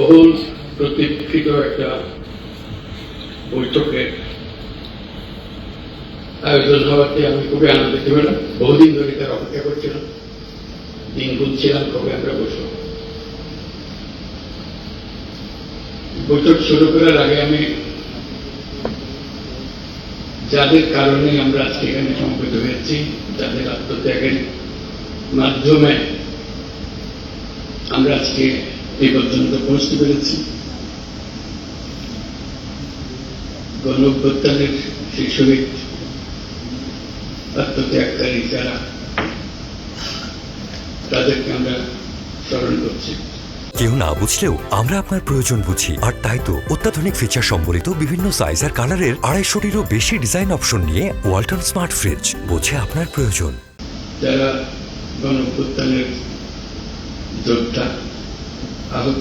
বহুল প্রতীক্ষিত একটা বৈঠকে আয়োজন হওয়াতে আমি খুবই আনন্দিত হলাম বহুদিন ধরে তার অপেক্ষা করছিলাম। দিন গুনছিলাম কবে আমরা বসব। বৈঠক শুরু করার আগে আমি যাদের কারণে আমরা আজকে এখানে সমবেত হয়েছি, যাদের আত্মত্যাগের মাধ্যমে আমরা আজকে এই পর্যন্ত পৌঁছতে পেরেছি। গণ অভ্যুত্থানের শহীদ আত্মত্যাগকারী যারা তাদেরকে আমরা স্মরণ করছি। কেউ না বুঝলেও আমরা আপনার প্রয়োজন বুঝি। আর তাই তো অত্যাধুনিক ফিচার সম্বলিত বিভিন্ন সাইজ আর কালারের আড়াইশোটিরও বেশি ডিজাইন অপশন নিয়ে ওয়ালটন স্মার্ট ফ্রিজ বোঝে আপনার প্রয়োজন। যারা গণ যোদ্ধা আহত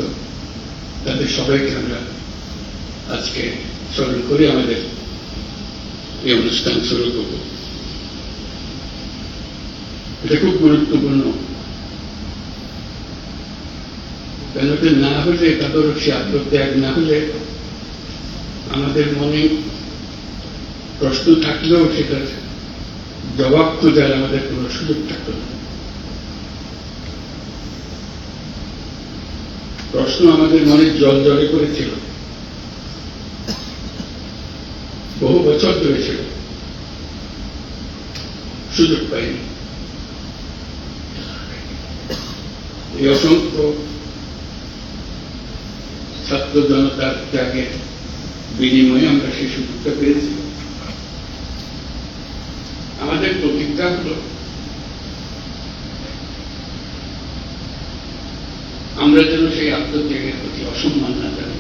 তাদের সবাইকে আমরা আজকে স্মরণ করে, আমাদের এই অনুষ্ঠান শুরু করব? এটা খুব গুরুত্বপূর্ণ। কেন না হলে সে আত্মত্যাগ না হলে আমাদের মনে প্রশ্ন থাকলেও সেটার জবাব খোঁজার আমাদের কোনো সুযোগ থাকতো না। প্রশ্ন আমাদের মনে জল জলে করেছিল। বহু বছর ধরে ছিল। সুযোগ পাইনি। এই অসংখ্য ছাত্র জনতার ত্যাগের বিনিময়ে আমরা সেই সুযোগটা পেয়েছি। আমাদের প্রতিজ্ঞা হল আমরা যেন সেই আত্মত্যাগের প্রতি অসম্মান না জানি।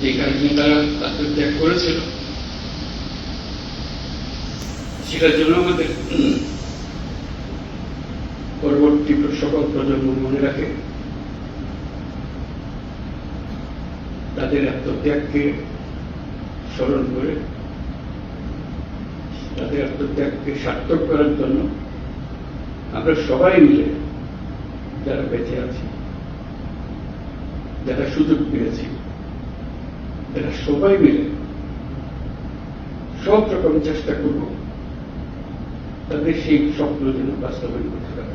যে কারণে তারা আত্মত্যাগ করেছিল। সেটার জন্য আমাদের পরবর্তী সকল প্রজন্ম মনে রাখে। তাদের আত্মত্যাগকে স্মরণ করে, তাদের আত্মত্যাগকে সার্থক করার জন্য আমরা সবাই মিলে যারা বেঁচে আছি, যারা সুযোগ পেয়েছি, যারা সবাই মিলে সব রকম চেষ্টা করব তাদের সেই স্বপ্ন যেন বাস্তবায়ন করতে পারে।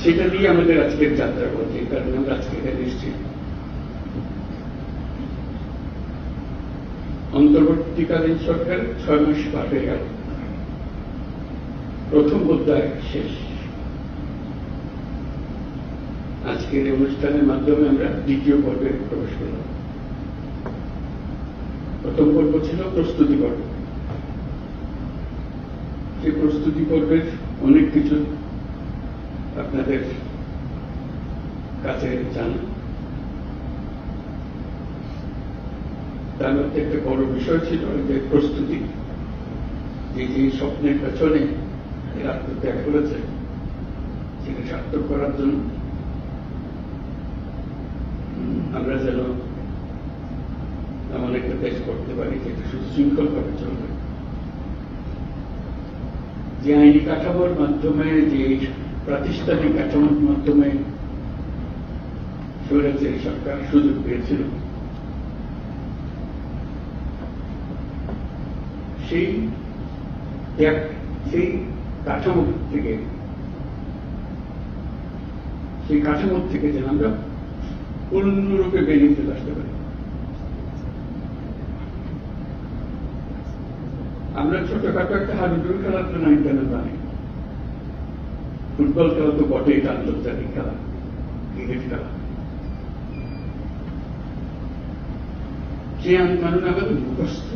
সেটা দিয়ে আমাদের আজকের যাত্রা করছে কারণে আমরা আজকে এখানে এসেছি। অন্তর্বর্তীকালীন সরকার ছয় মাস পার গেল। প্রথম অধ্যায় শেষ। আজকের অনুষ্ঠানের মাধ্যমে আমরা দ্বিতীয় পর্বে প্রবেশ করলাম। প্রথম পর্ব ছিল প্রস্তুতি পর্ব। সেই প্রস্তুতি পর্বের অনেক কিছু আপনাদের কাছে জানা তার মধ্যে একটা বড় বিষয় ছিল যে প্রস্তুতি, যে যে স্বপ্নের পেছনে এরা আত্মত্যাগ করেছে সেটা সার্থক করার জন্য। আমরা যেন এমন একটা দেশ করতে পারি যেটা সুশৃঙ্খল ভাবে চলবে। যে আইনি কাঠামোর মাধ্যমে, যে প্রাতিষ্ঠানিক কাঠামোর মাধ্যমে স্বৈরাচারী সরকার সুযোগ পেয়েছিল, সেই সেই কাঠামো থেকে, সেই কাঠামো থেকে যেন আমরা পূর্ণরূপে বেরিয়ে চলে আসতে পারি। আমরা ছোটখাটো একটা হাডুডুর খেলার জন্য ইন্টারনেট বানাই। ফুটবল খেলা তো বটেই আন্তর্জাতিক খেলা, ক্রিকেট খেলা। আইন কানুন আমাদের মুখস্থ,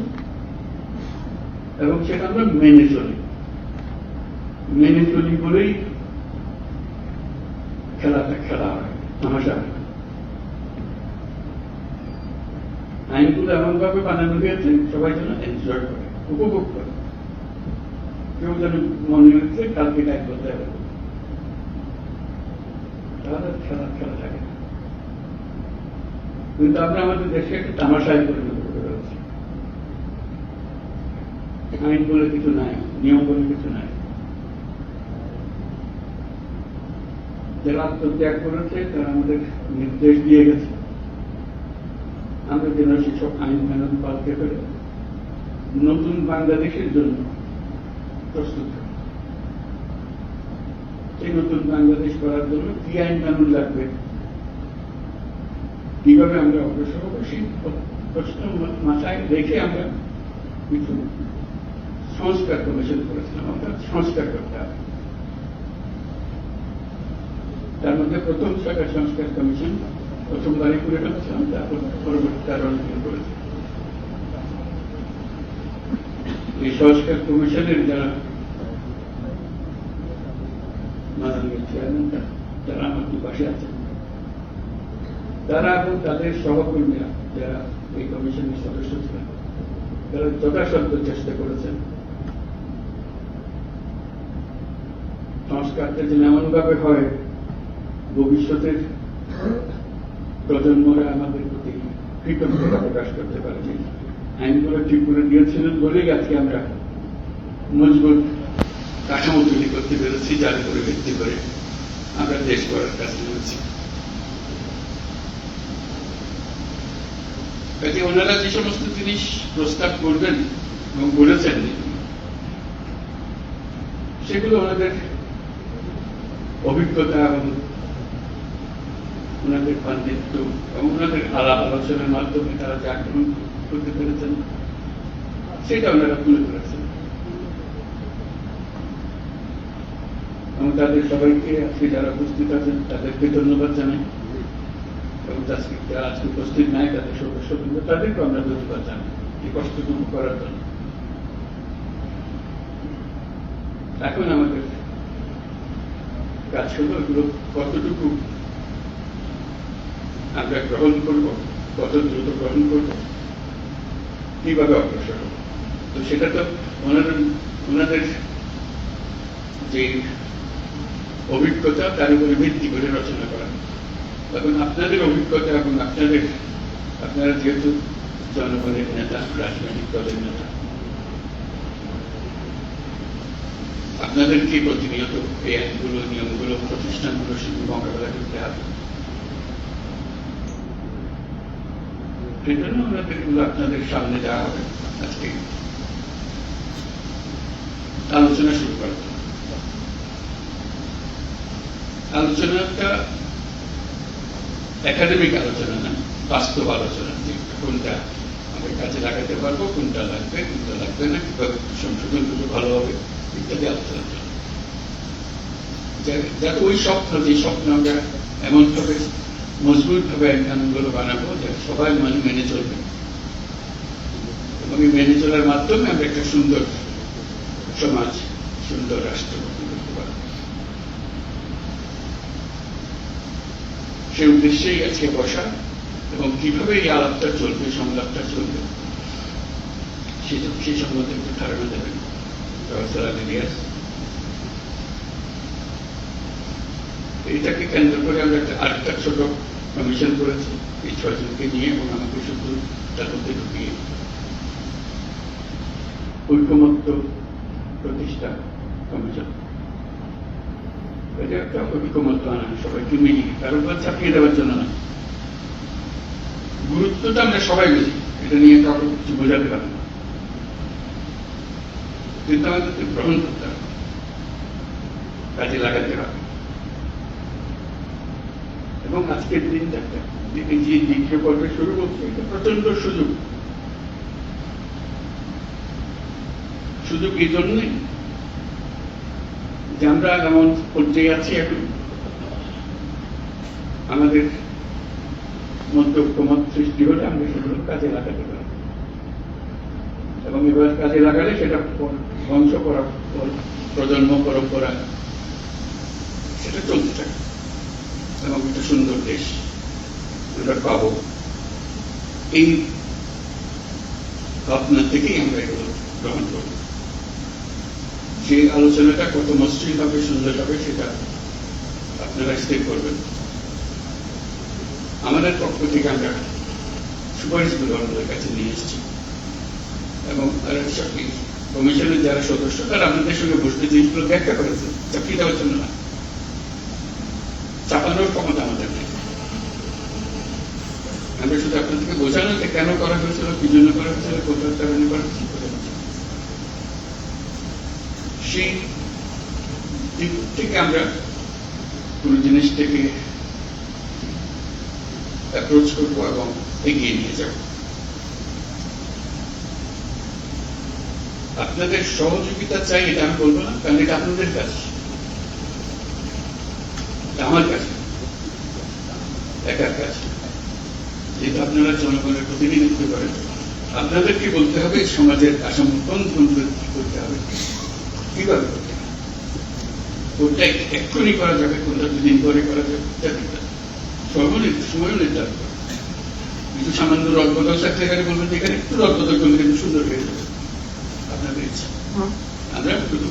এবং সেটা আমরা মেনে চলি। মেনে চলি বলেই খেলাটা খেলা হয় হয়। আইনগুলো এমন ভাবে বানানো হয়েছে, সবাই যেন এনজয় করে, উপভোগ করে। কেউ যেন মনে হচ্ছে কালকে এক বলতে হবে। তাহলে খেলা খেলা থাকে। কিন্তু আমরা আমাদের দেশে একটা তামাশায় পরিণত করে ফেলেছি আইন বলে কিছু নাই, নিয়ম বলে কিছু নাই। যারা আত্মত্যাগ করেছে, তারা আমাদের নির্দেশ দিয়ে গেছে। আমরা যেন সেসব আইন মেনন পালতে পেরে নতুন বাংলাদেশের জন্য প্রস্তুত। এই নতুন বাংলাদেশ করার জন্য কি আইন কানুন লাগবে? কীভাবে আমরা অগ্রসর হব? সেই প্রশ্ন মাথায় রেখে আমরা কিছু সংস্কার কমিশন করেছিলাম, অর্থাৎ সংস্কার করতে হবে তার মধ্যে প্রথম সরকার সংস্কার কমিশন প্রথমবারই করে ফেলেছিলাম তারপর পরবর্তী আরও অনেকগুলো করেছি। এই সংস্কার কমিশনের যারা মাননীয় চেয়ারম্যান, তারা আমার পাশে আছেন? তারা এবং তাদের সহকর্মীরা যারা এই কমিশনের সদস্য ছিলেন, তারা যথাসাধ্য চেষ্টা করেছেন। সংস্কারটা যেন এমন ভাবে হয় ভবিষ্যতের প্রজন্মরা আমাদের প্রতি কৃতজ্ঞতা প্রকাশ করতে পারে যে আইনগুলো ঠিক করে দিয়েছিলেন বলেই আজকে আমরা মজবুত কাঠামো তৈরি করতে পেরেছি যার উপরে ভিত্তি করে আমরা দেশ গড়ার কাছে নেমেছি কাজে ওনারা যে সমস্ত জিনিস প্রস্তাব করবেন এবং বলেছেন, সেগুলো ওনাদের অভিজ্ঞতা এবং ওনাদের পাণ্ডিত্য এবং ওনাদের আলাপ আলোচনার মাধ্যমে তারা যা গ্রহণ করতে পেরেছেন। সেটা ওনারা তুলে ধরেছেন। এবং তাদের সবাইকে, আজকে যারা উপস্থিত আছেন, তাদেরকে ধন্যবাদ জানাই। এবং আজকে যারা আজকে উপস্থিত নাই, তাদের সদস্য কিন্তু তাদেরকে আমরা ধন্যবাদ জানাই এই কষ্টটুকু করার জন্য। এখন আমাদের কাজ হলো কতটুকু আমরা গ্রহণ করব, কত দ্রুত গ্রহণ করব, কীভাবে অগ্রসর হব? তো সেটা তো ওনাদের যে অভিজ্ঞতা, তার উপরে ভিত্তি করে রচনা করা। এখন আপনাদের অভিজ্ঞতা এবং আপনাদের আপনারা যেহেতু জনগণের নেতা, রাজনৈতিক দলের নেতা আপনাদেরকে প্রতিনিয়ত এই আইনগুলো নিয়মগুলো, প্রতিষ্ঠানগুলো শুধু মোকাবেলা করতে হবে? সেজন্য ওনাদের এগুলো আপনাদের সামনে দেওয়া হবে। আজকে আলোচনা শুরু করা আলোচনাটা একাডেমিক আলোচনা না, বাস্তব আলোচনা। কোনটা আমরা কাজে লাগাতে পারব, কোনটা লাগবে কোনটা লাগবে না, কীভাবে সংশোধন করলে ভালো হবে, ইত্যাদি আলোচনা। যাতে ওই স্বপ্ন, যে স্বপ্ন আমরা এমন ভাবে মজবুত ভাবে আইনকানুনগুলো বানাবো যে সবাই মানে মেনে চলবে। এবং মেনে চলার মাধ্যমে আমরা একটা সুন্দর সমাজ, সুন্দর রাষ্ট্র করতে পারব। সেই উদ্দেশ্যেই আজকে বসা এবং কীভাবে এই আলাপটা চলবে, সংলাপটা চলবে সেই সম্বন্ধে একটু ধারণা দেবেন। প্রফেসর আলিয়াস এইটাকে কেন্দ্র করে আমরা একটা আরেকটা ছোট কমিশন করেছি, এই ছয়জনকে নিয়ে এবং আমাকে শুধু তার মধ্যে ঢুকিয়ে ঐকমত্য প্রতিষ্ঠা কমিশন। এটা একটা ঐকমত্য আনা, সবাইকে মিলিয়ে কারোর উপর চাপিয়ে দেওয়ার জন্য না গুরুত্বটা আমরা সবাই বুঝি, এটা নিয়ে কাউকে কিছু বোঝাতে পারি না। কিন্তু আমাদেরকে গ্রহণ করতে হবে, কাজে লাগাতে হবে। এবং আজকের দিনে যে দ্বিতীয় পর্বে শুরু করছে, এটা প্রচণ্ড সুযোগ। সুযোগ এই জন্যই যে আমরা এমন পর্যায়ে আছি এখন। আমাদের মধ্যে ঐক্যমত সৃষ্টি হলে আমরা সেগুলো কাজে লাগাতে পারি। এবং এবার কাজে লাগালে সেটা বংশ পরা- পর- প্রজন্ম পরম্পরা, সেটা চলতে থাকে এবং একটা সুন্দর দেশ। আমরা পাব। এই ভাবনা থেকেই আমরা এগুলো গ্রহণ করব যে আলোচনাটা কত মসৃণ হবে, সুন্দর হবে, সেটা আপনারা স্থির করবেন। আমাদের পক্ষ থেকে আমরা সুপারিশগুলো আমাদের কাছে নিয়ে এসেছি। এবং কমিশনের যারা সদস্য, তারা আমাদের সঙ্গে বসতে জিনিসগুলো ব্যাখ্যা করেছে। চাকরি দেওয়ার জন্য না। চাপানোর ক্ষমতা আমাদের নেই। আমরা শুধু আপনাদেরকে বোঝানো যে কেন করা হয়েছিল, কি জন্য করা হয়েছিল কোথাও কারণে করা হয়েছিল সেই দিক থেকে আমরা কোন জিনিসটাকে অ্যাপ্রোচ করব এবং এগিয়ে নিয়ে যাব। আপনাদের সহযোগিতা চাই, এটা আমি বলব না, কারণ এটা আপনাদের এটা আমার কাছে। একার কাজ যেহেতু আপনারা জনগণের প্রতিনিধিত্ব করেন আপনাদেরকে বলতে হবে সমাজের কোন কি করতে হবে কীভাবে করতে হবে? কোনটা এক্ষুনি করা যাবে কোনটা দুদিন পরে করা যাবে ইত্যাদি। সর্বনির্দিষ্ট সময় নির্ধারণ করা কিছু সামান্য রদবদল থাকলে এখানে বলবেন এখানে একটু রদবদল করলে কিন্তু সুন্দর হয়ে যাবে। আপনাদের ইচ্ছা। আমরা শুধু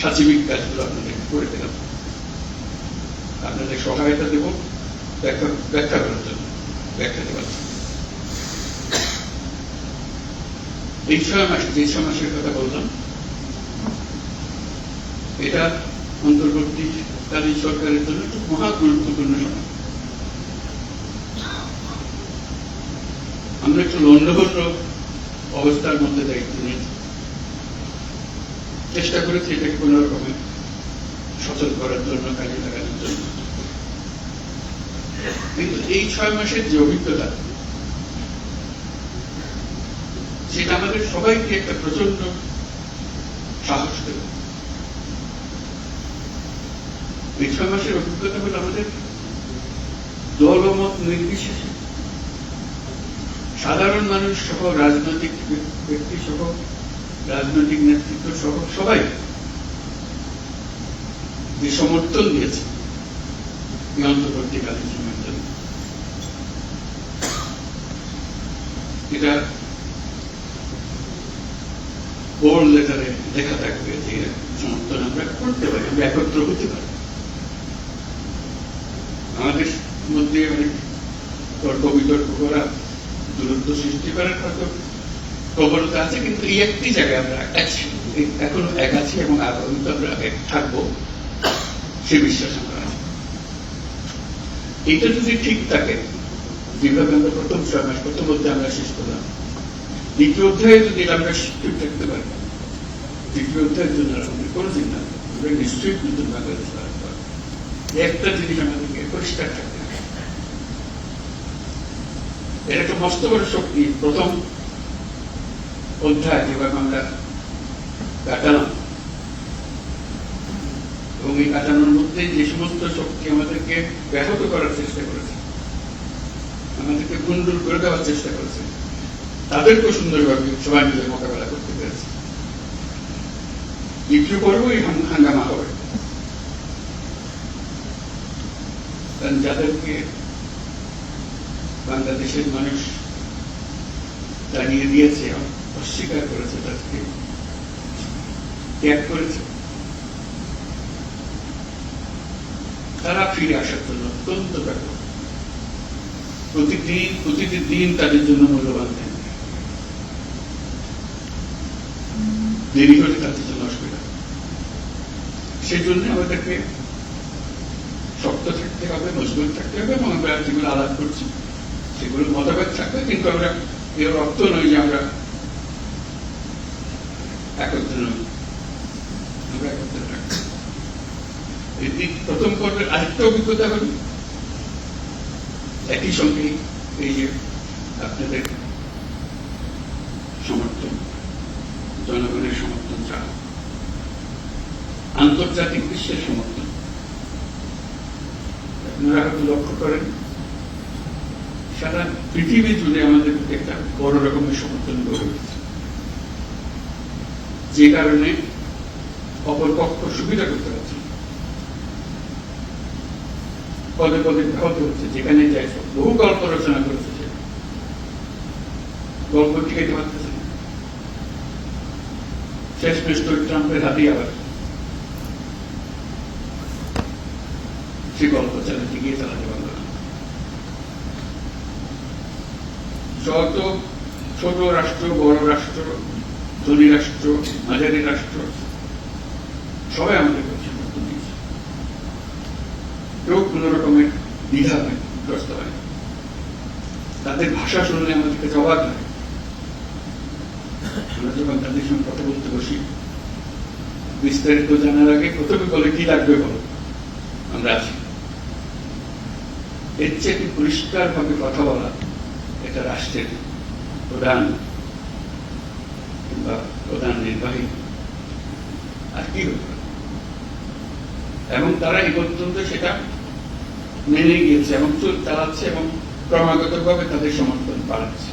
সাচিবিক কাজগুলো আপনাদের করে দিলাম আপনাদের সহায়তা দেব। ব্যাখ্যা ব্যাখ্যা করার জন্য ব্যাখ্যা দেওয়ার জন্য। এই ছয় মাস যে ছয় মাসের কথা বললাম, এটা অন্তর্বর্তীকালীন সরকারের জন্য একটু মহা গুরুত্বপূর্ণ সময়। আমরা একটু লন্ডভদ্র অবস্থার মধ্যে দায়িত্ব নিয়েছি চেষ্টা করেছি এটাকে কোন রকমে সচল করার জন্য কাজে জন্য কিন্তু এই ছয় মাসের যে অভিজ্ঞতা, সেটা আমাদের সবাইকে একটা প্রচণ্ড সাহস দেবে। এই ছয় মাসের অভিজ্ঞতা হলো আমাদের দলমত নির্বিশেষে। সাধারণ মানুষ সহ, রাজনৈতিক ব্যক্তি সহ, রাজনৈতিক নেতৃত্ব সহ সবাই যে সমর্থন দিয়েছে লেখা থাকবে যে সমর্থন আমরা করতে পারি আমরা একত্র হতে পারি আমাদের মধ্যে অনেক তর্ক বিতর্ক করা দূরত্ব সৃষ্টি করার হয়তো প্রবণতা আছে কিন্তু এই একটি জায়গায় আমরা আছি এখনও এক আছি এবং আগামীতে আমরা এক থাকব সে বিশ্বাস আমার এটা যদি ঠিক থাকে যেভাবে আমরা প্রথম ছয় মাস প্রথম অধ্যায় আমরা শেষ করলাম। দ্বিতীয় অধ্যায়ে যদি আমরা ঠিক থাকতে পারি দ্বিতীয় অধ্যায়ের জন্য আমাদের কোনো চিন্তা আমরা নিশ্চয়ই নতুন বাংলাদেশ একটা জিনিস আমাদেরকে পরিষ্কার থাকতে হবে। এটা একটা মস্ত বড় শক্তি। প্রথম অধ্যায় যেভাবে আমরা কাটালাম এবং এই কাটানোর মধ্যে যে সমস্ত শক্তি আমাদেরকে ব্যাহত করার চেষ্টা করেছে, আমাদেরকে গুন্ডুর করে দেওয়ার চেষ্টা করেছে, তাদেরকেও সুন্দরভাবে সবাই মিলে মোকাবেলা করতে পেরেছে। দ্বিতীয় পর্বই হাং- হাঙ্গামা হবে। কারণ যাদেরকে বাংলাদেশের মানুষ জানিয়ে দিয়েছে, অস্বীকার করেছে, তাদেরকে ত্যাগ করেছে তারা ফিরে আসার জন্য অত্যন্ত ব্যাপক প্রতিদিন প্রতিটি দিন তাদের জন্য মূল্যবান দেন। দেরি হলে তাদের জন্য অসুবিধা। সেই জন্য আমাদেরকে শক্ত থাকতে হবে, মজবুত থাকতে হবে এবং আমরা যেগুলো আলাপ করছি, সেগুলো মতভেদ থাকবে, কিন্তু আমরা এর অর্থ নয় যে আমরা একত্র নই আমরা একত্রে থাকব এই দিক- প্রথম আরেকটা অভিজ্ঞতা হল, একই সঙ্গে এই যে আপনাদের সমর্থন, জনগণের সমর্থন আন্তর্জাতিক বিশ্বের সমর্থন। আপনারা হয়তো লক্ষ্য করেন, সারা পৃথিবী জুড়ে আমাদের একটা বড় রকমের সমর্থন গড়ে উঠেছে। যে কারণে অপর পক্ষ সুবিধা করতে পারছে না। পদে পদে ব্যাহত হচ্ছে, যেখানে যায়। বহু গল্প রচনা করেছে সে। গল্প টিকাইতে পারতেছে শেষ তো ট্রাম্পের হাতেই আবার সে গল্প চালাতে গিয়ে চালাতে পারল যত ছোট রাষ্ট্র, বড় রাষ্ট্র, ধনী রাষ্ট্র, মাঝারি রাষ্ট্র, সবাই আমাদের কেউ কোনো রকমের দ্বিধা হয় গ্রস্ত হয় তাদের ভাষা শুনলে আমাদের কাছে অবাক লাগে আমরা যখন তাদের সঙ্গে কথা বলতে বসি, বিস্তারিত জানার আগে প্রথমে বলে, কি লাগবে বলো? আমরা আছি। এর চেয়ে পরিষ্কার ভাবে কথা বলা এটা রাষ্ট্রের প্রধান কিংবা প্রধান নির্বাহী। আর কি এবং তারা এই পর্যন্ত সেটা মেনে গিয়েছে এবং চল চালাচ্ছে এবং ক্রমাগত ভাবে তাদের সমর্থন বাড়াচ্ছে।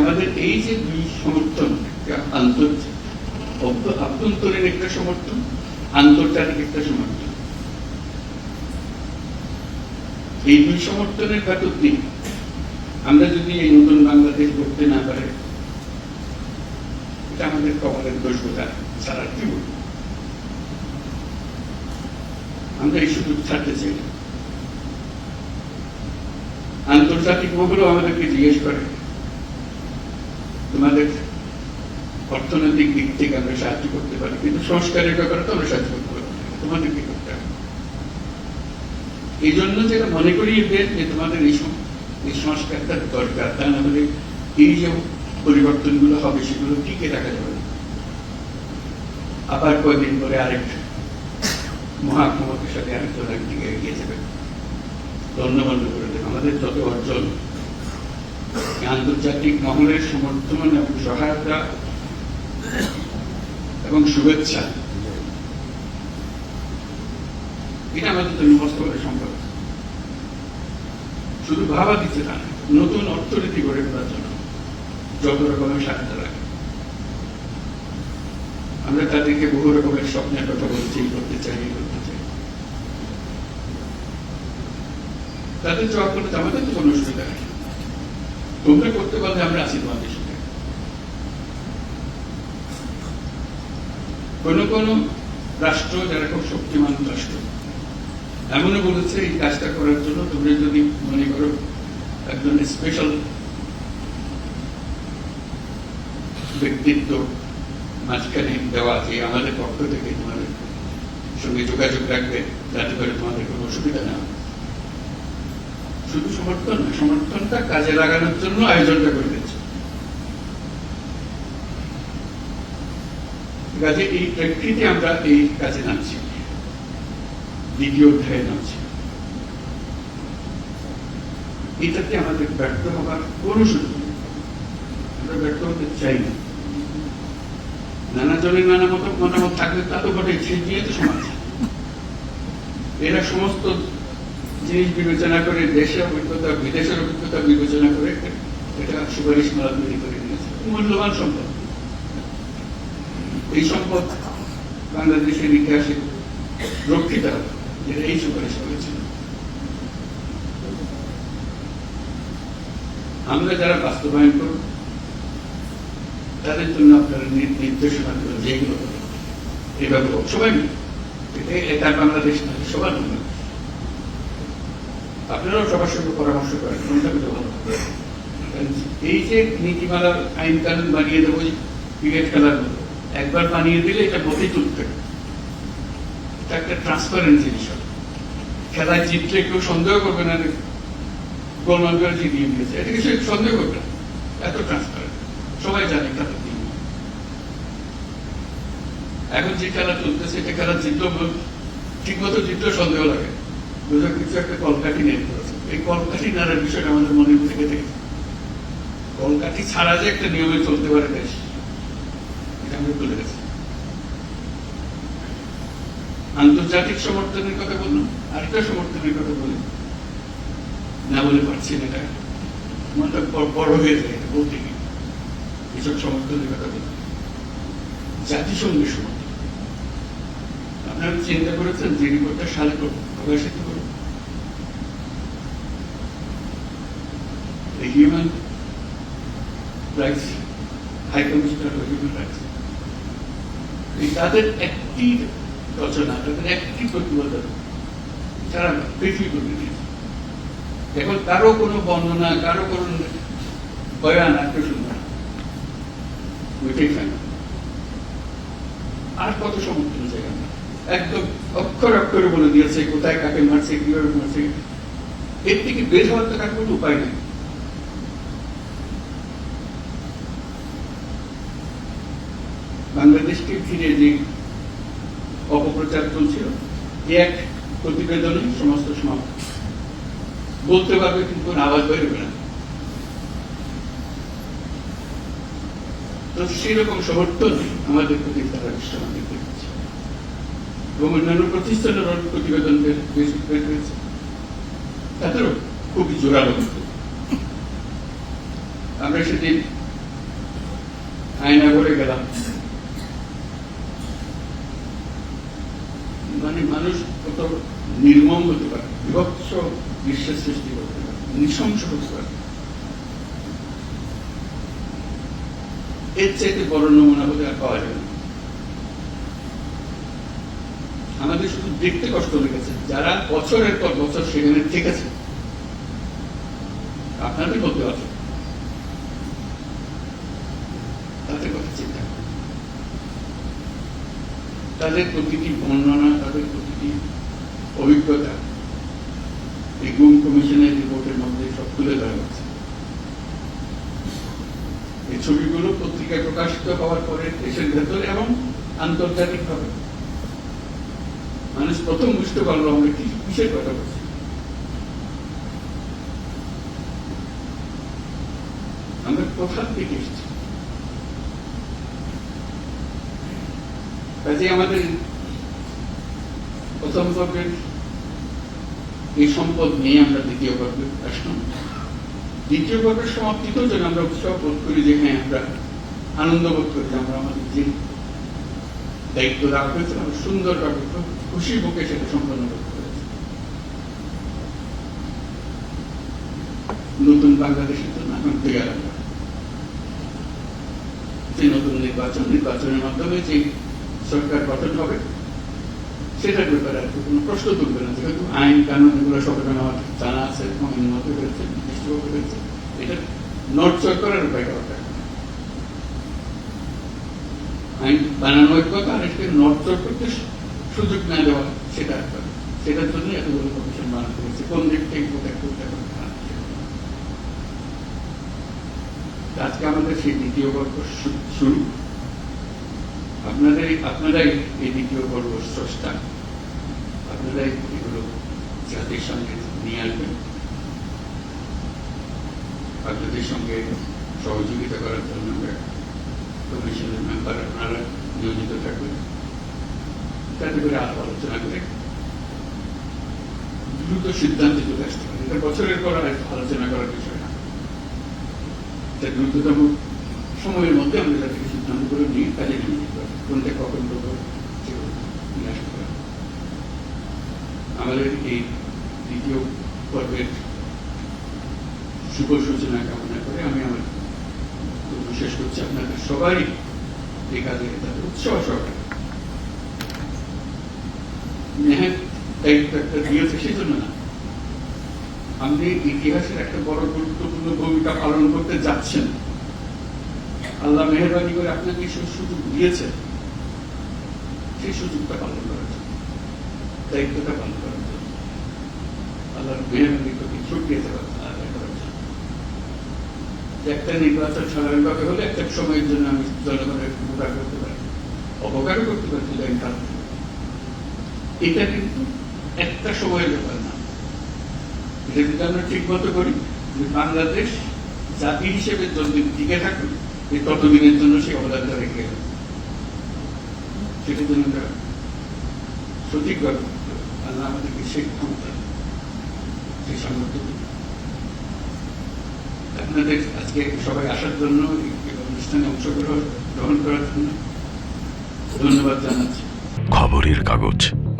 আমাদের এই যে দুই সমর্থন, একটা আন্তর্জাতিক আভ্যন্তরীণ একটা সমর্থন, আন্তর্জাতিক একটা সমর্থন। এই দুই সমর্থনের ভেতর দিয়ে আমরা যদি এই নতুন বাংলাদেশ করতে না পারে, এটা আমাদের কপালের দোষ বোঝা ছাড়া কি বলব আমরা এই সুযোগ ছাড়তে চাই না। আন্তর্জাতিক মহলও আমাদেরকে জিজ্ঞেস করে, তোমাদের অর্থনৈতিক দিক থেকে আমরা সাহায্য করতে পারি, কিন্তু সংস্কারের ব্যাপারে তো আমরা সাহায্য করতে পারি তোমাদের কি করতে হবে এই জন্য যেটা মনে করিয়ে যে তোমাদের এই এই সংস্কারটা দরকার তা না হলে এই যে পরিবর্তনগুলো হবে, সেগুলো টিকে রাখা যাবে। আবার কয়েকদিন পরে আরেক মহাক্ষমতার সাথে আরেকজন একদিকে এগিয়ে যাবে। ধন্যবাদ করে দেন আমাদের যত অর্জন আন্তর্জাতিক মহলের সমর্থন এবং সহায়তা এবং শুভেচ্ছা, এটা আমাদের জন্য বাস্তবে সম্ভব শুধু ভাবা দিচ্ছে না নতুন অর্থনীতি গড়ে তোলার জন্য যত রকমের সাহায্য আমরা তাদেরকে বহু রকমের স্বপ্নের কথা বলছি, করতে চাই করতে চাই। তাদের জবাব করতে আমাদের তো কোনো অসুবিধা নেই। তোমরা করতে পারলে আমরা আছি তোমাদের সঙ্গে কোন কোন রাষ্ট্র যারা খুব শক্তিমান রাষ্ট্র, এমনও বলেছে এই কাজটা করার জন্য তোমরা যদি মনে করো একজন স্পেশাল ব্যক্তিত্ব মাঝখানে দেওয়া আছে আমাদের পক্ষ থেকে তোমাদের সঙ্গে যোগাযোগ রাখবে, যাতে করে তোমাদের কোনো অসুবিধা না শুধু সমর্থন না, সমর্থনটা কাজে লাগানোর জন্য আয়োজনটা করে দিচ্ছে। কাজে এই প্রেক্ষিতে আমরা এই কাজে নামছি। দ্বিতীয় অধ্যায়ে নামছি। এটাতে আমাদের ব্যর্থ হবার কোনো সুযোগ আমরা ব্যর্থ হতে চাই না। নানা জনের নানা মত মতামত থাকলে তা তো ঘটে সেই দিয়ে তো সমাজ। এরা সমস্ত জিনিস বিবেচনা করে, দেশের অভিজ্ঞতা, বিদেশের অভিজ্ঞতা বিবেচনা করে এটা সুপারিশ মালা তৈরি করে নিয়েছে। মূল্যবান সম্পদ। এই সম্পদ বাংলাদেশের ইতিহাসে রক্ষিত যেটা এই সুপারিশ করেছিল আমরা যারা বাস্তবায়ন করব তাদের জন্য আপনারা নির্দেশনা দেবেন যেগুলো হবে। এইভাবে সবাই মিলে। এটা বাংলাদেশ না সবার বাংলাদেশ আপনারাও সবার সঙ্গে পরামর্শ করেন, কোনটা কিন্তু ভালো এই যে নীতিমালার আইন কানুন বানিয়ে দেবো ক্রিকেট খেলার মতো। একবার বানিয়ে দিলে এটা মতেই তুলতে। এটা একটা ট্রান্সপারেন্ট জিনিস হবে খেলায় জিতলে কেউ সন্দেহ করবে না গোলমাল করে জিতিয়ে দিয়েছে। এটা কিছু সন্দেহ করবে না। এত ট্রান্সপারেন্ট সবাই জানে, খেলা কি এখন যে খেলা চলতেছে, এটা খেলা জিতলো ঠিক মতো জিতলেও সন্দেহ লাগে। বুঝলো কিছু একটা কলকাঠি নেই এই কলকাঠি নাড়ার বিষয়টা আমাদের মনের থেকে থেকে। কলকাঠি ছাড়া যে একটা নিয়মে চলতে পারে দেশ, এটা আমরা ভুলে গেছি। আন্তর্জাতিক সমর্থনের কথা বললাম, আরেকটা সমর্থনের কথা বলি। না বলে পারছি না এটা। বড় হয়ে যায় বলতে গিয়ে। এসব সমর্থনের কথা বলি। জাতিসংঘের সমর্থন। আপনারা চিন্তা করেছেন যে রিপোর্টটা সালে প্রকাশিত রাইটস তাদের একটি রচনা, তাদের একটি প্রতিবেদন সারা পৃথিবী করে দিয়েছে এখন কারও কোনো বর্ণনা, কারও কোনো বয়ান আর কেউ শুনবে না আর কত সমর্থন একদম অক্ষর অক্ষরে বলে দিয়েছে, কোথায় কাকে মারছে, কীভাবে মারছে। এর থেকে বের হওয়ার তো কার কোনো উপায় নেই। বাংলাদেশকে ঘিরে যে অপপ্রচার চলছিল এক প্রতিবেদনে সমস্ত সমাপ্ত। বলতে পারবে কিন্তু কোনো আওয়াজ বেরোবে না। তো সেরকম সমর্থন আমাদের প্রতি তারা দিচ্ছে এবং অন্যান্য প্রতিষ্ঠানের হয়েছে তাদেরও খুবই জোরালো আমরা সেদিন আয়না করে গেলাম মানে মানুষ কত নির্মম হতে পারে বিভৎস বিশ্বের সৃষ্টি করতে পারে নৃশংস হতে পারে এর চাইতে বড় নমুনা বোধ আর পাওয়া যাবে না আমাদের শুধু দেখতে কষ্ট লেগেছে যারা বছরের পর বছর সেখানে ঠিক আছে আপনাদের বলতে আছে। তাদের কথা চিন্তা তাদের প্রতিটি বর্ণনা, তাদের প্রতিটি অভিজ্ঞতা এই গুম কমিশনের রিপোর্টের মধ্যে সব তুলে ধরা হচ্ছে এই ছবিগুলো পত্রিকায় প্রকাশিত হওয়ার পরে দেশের ভেতরে এবং আন্তর্জাতিকভাবে মানুষ প্রথম বুঝতে পারল আমরা কি, কিসের কথা বলছি। আমরা কোথা থেকে এসেছি? কাজে আমাদের প্রথম পর্বের এই সম্পদ নিয়ে আমরা দ্বিতীয় পর্বে আসলাম। দ্বিতীয় পর্বের সমাপ্তিতেও যেন আমরা উৎসাহ বোধ করি যে হ্যাঁ আমরা আনন্দ বোধ করি আমরা আমাদের যে দায়িত্ব দেওয়া হয়েছে আমরা সুন্দরভাবে খুব খুশি বুকে সেটা সম্পন্ন করতে পেরেছি। নতুন বাংলাদেশের জন্য এখন আরম্ভ যে নতুন নির্বাচন, নির্বাচনের মাধ্যমে যে সরকার গঠন হবে, সেটার ব্যাপারে আর কি কোনো প্রশ্ন তুলবে না। যেহেতু আইন কানুন এগুলো সব আমার জানা আছে মধ্যে রয়েছে নির্দিষ্টভাবে রয়েছে এটা নড়চড় করার উপায় দরকার। আইন বানানো এক কথা আর এটাকে নড়চড় করতে সুযোগ না দেওয়া, সেটা সেটার জন্য এতগুলো কমিশন বানাতে হয়েছে। কোন দিক থেকে কোথায় করতে আজকে আমাদের সেই দ্বিতীয় পর্ব শুরু। আপনাদের আপনারাই এই দ্বিতীয় পর্ব স্রষ্টা। আপনারাই এগুলো জাতির সঙ্গে নিয়ে আসবেন। আপনাদের সঙ্গে সহযোগিতা করার জন্য কমিশনের মেম্বার আপনারা নিয়োজিত থাকবেন। যাতে করে আরও আলোচনা করে দ্রুত সিদ্ধান্তে চলে আসতে পারে এটা বছরের পর আলোচনা করার বিষয় না এটা দ্রুততম সময়ের মধ্যে আমরা যাতে সিদ্ধান্ত করে নিয়ে কাজে নিয়ে যেতে পারি কোনটা কখন করব আমাদের এই দ্বিতীয় পর্বের শুভ সূচনা কামনা করে আমি আমার শেষ করছি আপনাদের সবাই এই কাজে তাদের উৎসাহ সহকারে নেহাত দায়িত্ব একটা দিয়েছে সেই জন্য না। আপনি ইতিহাসের একটা বড় গুরুত্বপূর্ণ ভূমিকা পালন করতে যাচ্ছেন। আল্লাহ মেহরবানি করে আপনাকে সেই সুযোগ দিয়েছে সেই সুযোগটা পালন করার জন্য, দায়িত্বটা পালন করার জন্য। আল্লাহর মেহরবানি প্রতি শুক্রিয়া আদায় করার জন্য। যে একটা নির্বাচন হলে একটা সময়ের জন্য আমি জনগণের উপকার করতে পারি অপকারও করতে পারছি কারণ এটা কিন্তু একটা সময়ের ব্যাপার না। এটা যদি আমরা ঠিক মতো করি, যে বাংলাদেশ জাতি হিসেবে যতদিন টিকে থাকুক, এই ততদিনের জন্য সেই অবদানটা রেখে গেল। সেটার জন্য আমরা সঠিকভাবে আল্লাহ আমাদেরকে সেই ক্ষমতা, সেই সামর্থ্য আপনাদের আজকে সবাই আসার জন্য অনুষ্ঠানে অংশগ্রহণ, গ্রহণ করার জন্য ধন্যবাদ জানাচ্ছি। খবরের কাগজ।